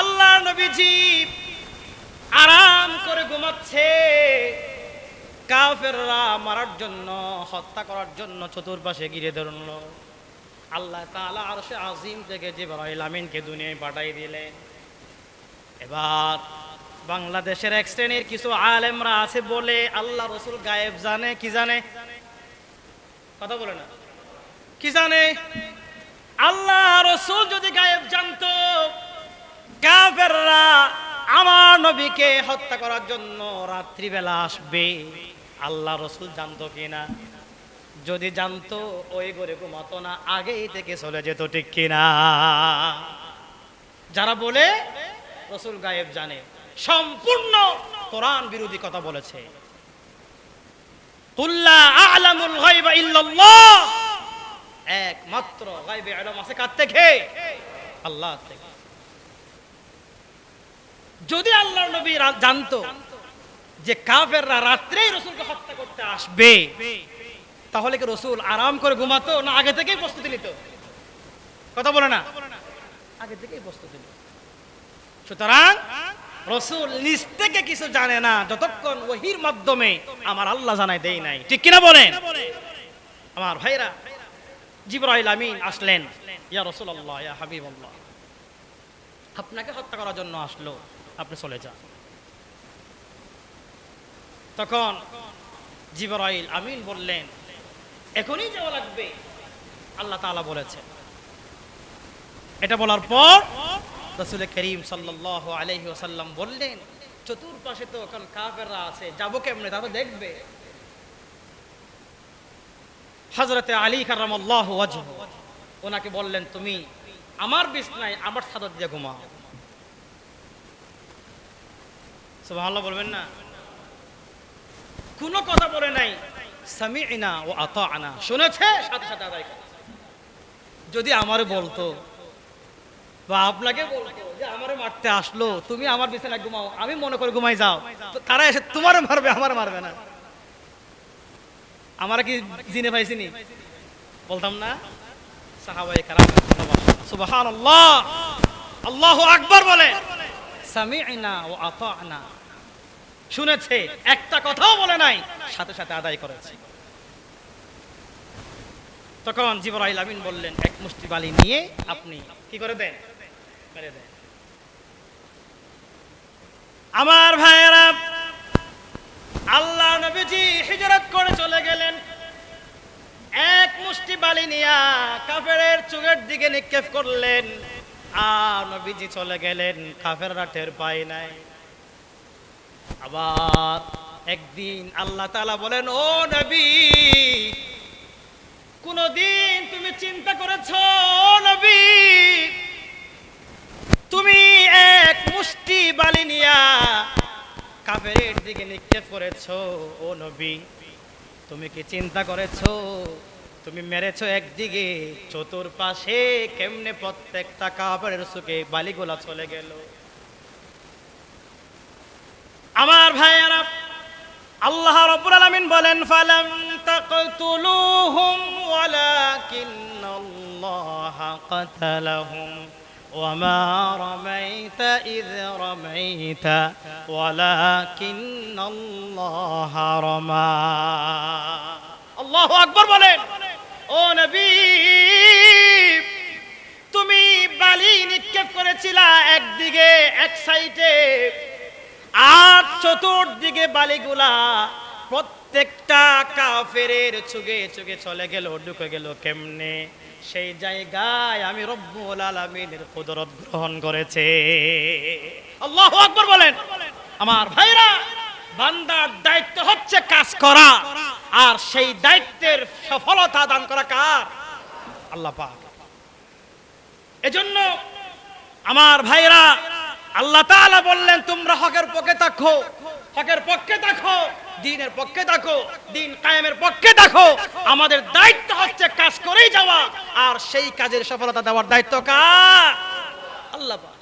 আল্লাহ নবীজি আরাম করে ঘুমাচ্ছে। কাফেররা মারার জন্য, হত্যা করার জন্য চতুর্পাশে ঘিরে ধরল। আল্লাহ তাআলা আরশে আজিম থেকে জিবরাইল আমিনকে দুনিয়ায় পাঠাই দিলেন। এবার বাংলাদেশের এক শ্রেণির কিছু আলেমরা আছে বলে আল্লাহ রসুল গায়েব জানে, কি জানে? কথা বলে না। কি জানে? আল্লাহ রসুল যদি গায়েব জানতো কাফেররা আমার নবীকে হত্যা করার জন্য রাত্রিবেলা আসবে। আল্লাহ রসুল জানতো কিনা? যদি জানতো, ওই ঘরে ঘুমাতো না, আগেই থেকে চলে যেত, ঠিক কিনা? যারা বলে, রসুল গায়েব জানে। সম্পূর্ণ কোরআন বিরোধী কথা বলেছে। আলামুল গায়বা ইল্লাল্লাহ। একমাত্র গায়বে ইলম আছে কার থেকে? আল্লাহ থেকে। যদি আল্লাহর নবী জানতো যে কাফেররা রাত্রেই রসুলকে হত্যা করতে আসবে, তাহলে কি রসুল আরাম করে ঘুমাতো না আগে থেকেই প্রস্তুতি নিত? কথা বলে না। আগে থেকেই প্রস্তুতি নিত। সুতরাং রসুল নিজ থেকে কিছু জানে না, যতক্ষণ ওহির মাধ্যমে আমার আল্লাহ জানাই দেই নাই। ঠিক কিনা বলেন? আমার ভাইরা, জিবরাইল আমিন আসলেন, ইয়া রসুল্লাহ ইয়া হাবিবাল্লাহ, আপনাকে হত্যা করার জন্য আসলো। আপনি চলে যান। তখন জিবরাইল আমিন বললেন, এখনই যাওয়া লাগবে। আল্লাহ তাআলা বলেছে এটা বলার পর রসুল করিম সাল্লাহ আলহি ওসাল্লাম বললেন, চতুর্পাশে তো এখন কাফেররা আছে, যাব কেমনে? তা তো দেখবে। হজরতে আলী কারাম ওনাকে বললেন, তুমি আমার বিছনায় আমার সাদত দিয়ে ঘুমাও। সুবহানাল্লাহ বলবেন না? কোনো কথা বলে নাই। সামি'না ও আতা'না। শুনেছে? সাথে সাথে আদায় যদি আমারে বলতো, বা আপনাকে বলতো যে আমারে মারতে আসলো, তুমি আমার বিছানায় ঘুমাও, আমি মনে করে ঘুমাই যাও। তারা এসে তোমারে মারবে, আমার মারবে না। আমরা কি জিনে পাইছিনি বলতাম না? সাহাবাই কারাম সুবহানাল্লাহ! আল্লাহু আকবার বলে। সামি'না ও আতা'না। শুনেছে, একটা কথাও বলে নাই, সাথে সাথে আদায় করেছে। তখন জিবরাইল আমিন বললেন, এক মুষ্টি বালি নিয়ে আপনি কি করে দেন? দেন। আমার ভাইয়েরা, আল্লাহ নবীজি হিজরত করে চলে গেলেন। এক মুষ্টি বালি নিয়া কাফেরের চুগের দিকে নিক্ষেপ করলেন। আর নবীজি চলে গেলেন, কাফেররা টের পায় নাই। আবার একদিন আল্লাহ তাআলা বলেন, ও নবী, কোনদিন তুমি চিন্তা করেছ নবী, তুমি এক মুষ্টি বালি নিয়া কাফেরের দিকে নিক্ষেপ করেছ, ও নবী? তুমি কি চিন্তা করেছ তুমি মেরেছো একদিকে চতুর্পাশে কেমনে প্রত্যেকটা কাপড়ের সুখে বালিগুলা চলে গেল আমার ভাইয়ারা আল্লাহ রাব্বুল আলামিন বলেন ফালাম তাকতুলুহুম ওয়ালাকিন্নাল্লাহ কাতালাহুম وما رميت إذ رميت ولكن الله رمى الله أكبر বলেন ও নবী, তুমি বালি নিক্ষেপ করেছিলা একদিকে, এক সাইডে, আর চতুর্দিকে বালিগুলা প্রত্যেকটা কাফেরের চুগে চুগে চলে গেল, ঢুকে গেল কেমনে? সেই জায়গায় আমি রব্বুল আলামিনের কুদরত গ্রহণ করেছে। আল্লাহু আকবার বলেন। আমার ভাইরা, বান্দার দায়িত্ব হচ্ছে কাজ করা। আর সেই দায়িত্বের সফলতা দান করা কার? আল্লাহ পাক। এজন্য আমার ভাইরা আল্লাহ তাআলা বললেন, তোমরা হকের পক্ষে থাকো, হকের পক্ষে থাকো, দিনের পক্ষে থাকো, দিন কায়েমের পক্ষে থাকো। আমাদের দায়িত্ব হচ্ছে কাজ করেই যাওয়া, আর সেই কাজের সফলতা দেওয়ার দায়িত্ব কার? আল্লাহ পাক।